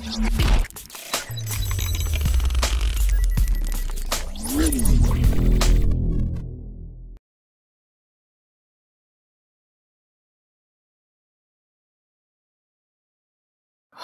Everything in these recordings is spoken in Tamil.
Thank you.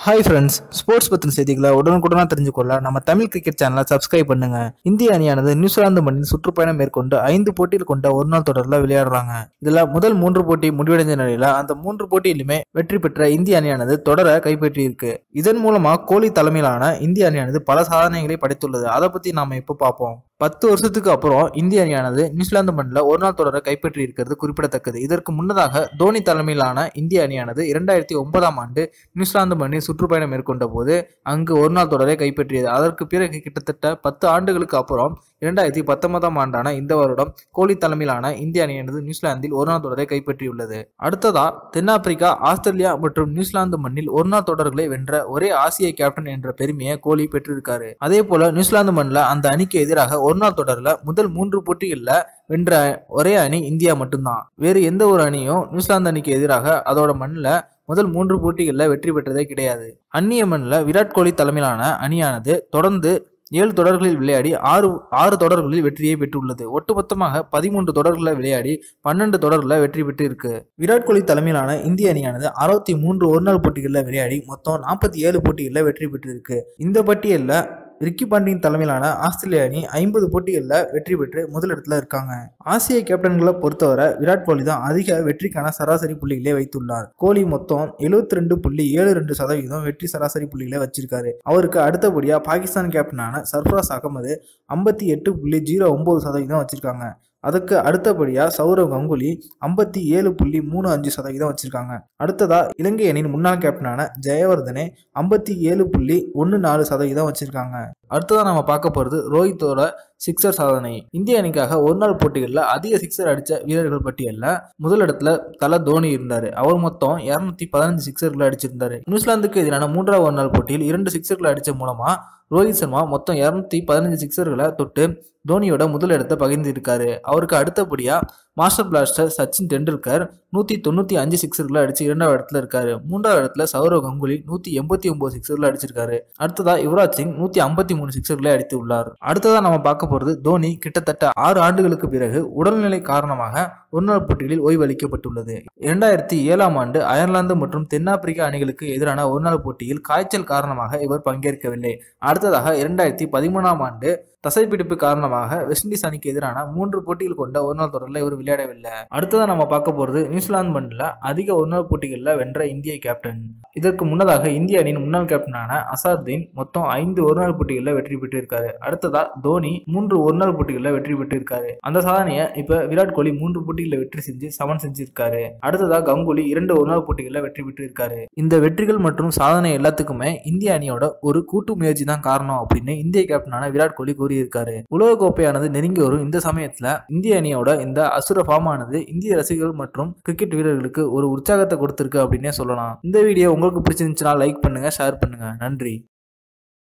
Hi friends sports பற்றின செய்திகளை உடனுக்குடனாக தெரிஞ்சுக்கொள்ள நம்ம தமிழ் கிரிக்கெட் சேனலை சப்ஸ்கிரைப் பண்ணுங்க. இந்திய அணியானது நியூசிலாந்து மண்ணில் சுற்றுப்பயணம் மேற்கொண்டு ஐந்து போட்டியில் கொண்ட ஒரு நாள் தொடரில் விளையாடுறாங்க. இதில் முதல் மூன்று போட்டி முடிவடைந்த நிலையில் அந்த மூன்று போட்டியிலுமே வெற்றி பெற்ற இந்திய அணியானது தொடரை கைப்பற்றியிருக்கு. இதன் மூலமாக கோலி தலைமையிலான இந்திய அணியானது பல சாதனைகளை படைத்துள்ளது. அதை பற்றி நாம் இப்போ பார்ப்போம். பத்து வருஷத்துக்கு அப்புறம் இந்திய அணியானது நியூசிலாந்து மண்ணில் ஒரு நாள் தொடரை கைப்பற்றி இருக்கிறது குறிப்பிடத்தக்கது. இதற்கு முன்னதாக தோனி தலைமையிலான இந்திய அணியானது இரண்டாயிரத்தி ஒன்பதாம் ஆண்டு நியூசிலாந்து மண்ணில் சுற்றுப்பயணம் மேற்கொண்ட போது அங்கு ஒரு நாள் தொடரை கைப்பற்றியது. அதற்கு பிறகு கிட்டத்தட்ட பத்து ஆண்டுகளுக்கு அப்புறம் இரண்டாயிரத்தி பத்தொன்பதாம் ஆண்டான இந்த வருடம் கோலி தலைமையிலான இந்திய அணியானது நியூசிலாந்தில் ஒருநாள் தொடரை கைப்பற்றியுள்ளது. அடுத்ததா தென்னாப்பிரிக்கா ஆஸ்திரேலியா மற்றும் நியூசிலாந்து மண்ணில் ஒரு நாள் தொடர்களை வென்ற ஒரே ஆசிய கேப்டன் என்ற பெருமையை கோலி பெற்றிருக்காரு. அதே போல நியூசிலாந்து மண்ணில் அந்த அணிக்கு எதிராக ஒரு நாள் தொடர்ல முதல் மூன்று போட்டிகளில் வென்ற ஒரே அணி இந்தியா மட்டும்தான். வேறு எந்த ஒரு அணியும் நியூசிலாந்து அணிக்கு எதிராக அதோட மண்ணில் முதல் மூன்று போட்டிகளில் வெற்றி பெற்றதே கிடையாது. அந்நிய மண்ணில் விராட் கோலி தலைமையிலான அணியானது தொடர்ந்து ஏழு தொடர்களில் விளையாடி ஆறு ஆறு தொடர்களில் வெற்றியை பெற்றுள்ளது. ஒட்டுமொத்தமாக பதிமூன்று தொடர்களில் விளையாடி பன்னெண்டு தொடர்களில் வெற்றி பெற்று இருக்கு விராட் கோலி தலைமையிலான இந்திய அணியானது அறுபத்தி மூன்று ஒருநாள் போட்டிகளில் விளையாடி மொத்தம் நாற்பத்தி ஏழு போட்டிகளில் வெற்றி பெற்றிருக்கு. இந்த பட்டியலில் ரிக்கி பாண்டியின் தலைமையிலான ஆஸ்திரேலிய அணி ஐம்பது போட்டிகளில் வெற்றி பெற்று முதலிடத்தில் இருக்காங்க. ஆசிய கேப்டன்களை பொறுத்தவரை விராட் கோலி தான் அதிக வெற்றிக்கான சராசரி புள்ளிகளை வைத்துள்ளார். கோலி மொத்தம் எழுபத்தி ரெண்டு புள்ளி ஏழு ரெண்டு சதவீதம் வெற்றி சராசரி புள்ளிகளை வச்சிருக்காரு. அவருக்கு அடுத்தபடியாக பாகிஸ்தான் கேப்டனான சர்ஃபராஸ் அகமது ஐம்பத்தி எட்டு புள்ளி ஜீரோ ஒன்பது சதவீதம் வச்சிருக்காங்க. அதுக்கு அடுத்தபடியாக சௌரவ் கங்குலி ஐம்பத்தி ஏழு புள்ளி மூணு அஞ்சு சதவீதம் வச்சிருக்காங்க. அடுத்ததா இலங்கை அணியின் முன்னாள் கேப்டனான ஜெயவர்தனே ஐம்பத்தி ஏழு புள்ளி ஒன்று நாலு சதவீதம் வச்சிருக்காங்க. அடுத்ததாக நம்ம பார்க்க போகிறது ரோஹித்தோட சிக்ஸர் சாதனை. இந்திய அணிக்காக ஒரு நாள் போட்டிகளில் அதிக சிக்ஸர் அடித்த வீரர்கள் பட்டியலில் முதலிடத்துல தல தோனி இருந்தார். அவர் மொத்தம் இரநூத்தி பதினஞ்சு சிக்ஸர்களை அடிச்சிருந்தாரு. நியூசிலாந்துக்கு எதிரான மூன்றாவது ஒரு நாள் போட்டியில் இரண்டு சிக்ஸர்களை அடித்த மூலமாக ரோஹித் சர்மா மொத்தம் இரநூத்தி பதினஞ்சு சிக்ஸர்களை தொட்டு தோனியோட முதலிடத்தை பகிர்ந்திருக்காரு. அவருக்கு அடுத்தபடியாக மாஸ்டர் பிளாஸ்டர் சச்சின் டெண்டுல்கர் நூற்றி தொண்ணூற்றி அஞ்சு சிக்ஸர்களை அடிச்சு இரண்டாவது இடத்துல இருக்காரு. மூன்றாவது இடத்துல சௌரவ் கங்குலி நூற்றி எண்பத்தி ஒன்பது சிக்ஸர்களை அடிச்சிருக்காரு. அடுத்ததா யுவராஜ் சிங் நூற்றி ஐம்பத்தி மூணு சிக்ஸர்களை அடித்து உள்ளார். அடுத்ததா நம்ம பார்க்க போகிறது தோனி கிட்டத்தட்ட ஆறு ஆண்டுகளுக்கு பிறகு உடல்நிலை காரணமாக ஒருநாள் போட்டிகளில் ஓய்வு அளிக்கப்பட்டுள்ளது இரண்டாயிரத்தி ஏழாம் ஆண்டு அயர்லாந்து மற்றும் தென்னாப்பிரிக்க அணிகளுக்கு எதிரான ஒருநாள் போட்டியில் காய்ச்சல் காரணமாக இவர் பங்கேற்கவில்லை. அடுத்ததாக இரண்டாயிரத்தி பதிமூணாம் ஆண்டு தசைப்பிடிப்பு காரணமாக வெஸ்ட் இண்டீஸ் அணிக்கு எதிரான மூன்று போட்டிகள் கொண்ட ஒருநாள் தொடரில் இவர் விளையாடவில்லை. அடுத்ததான் நம்ம பார்க்க போகிறது நியூசிலாந்து மண்ணில் அதிக ஒருநாள் போட்டிகளில் வென்ற இந்திய கேப்டன். இதற்கு முன்னதாக இந்திய அணியின் முன்னாள் கேப்டனான அசாருதீன் மொத்தம் ஐந்து ஒருநாள் போட்டிகளில் வெற்றி பெற்றிருக்காரு. அடுத்ததா தோனி மூன்று ஒருநாள் போட்டிகளில் வெற்றி பெற்றிருக்காரு. அந்த சாதனையை இப்ப விராட் கோலி மூன்று போட்டிகளில் வெற்றி செஞ்சு சமன் செஞ்சிருக்காரு. அடுத்ததா கங்குலி இரண்டு ஒருநாள் போட்டிகளில் வெற்றி பெற்றிருக்காரு. இந்த வெற்றிகள் மற்றும் சாதனை எல்லாத்துக்குமே இந்திய அணியோட ஒரு கூட்டு முயற்சி தான் காரணம் அப்படின்னு இந்திய கேப்டனான விராட் கோலி கூறியிருக்காரு. உலக கோப்பையானது நெருங்கி வரும் இந்த சமயத்துல இந்திய அணியோட இந்த அசு அசுர ஃபார்ம் ஆனது இந்திய ரசிகர்கள் மற்றும் கிரிக்கெட் வீரர்களுக்கு ஒரு உற்சாகத்தை கொடுத்திருக்கு அப்படின்னே சொல்லலாம். இந்த வீடியோ உங்களுக்கு பிடிச்சிருந்துச்சுன்னா லைக் பண்ணுங்க ஷேர் பண்ணுங்க. நன்றி.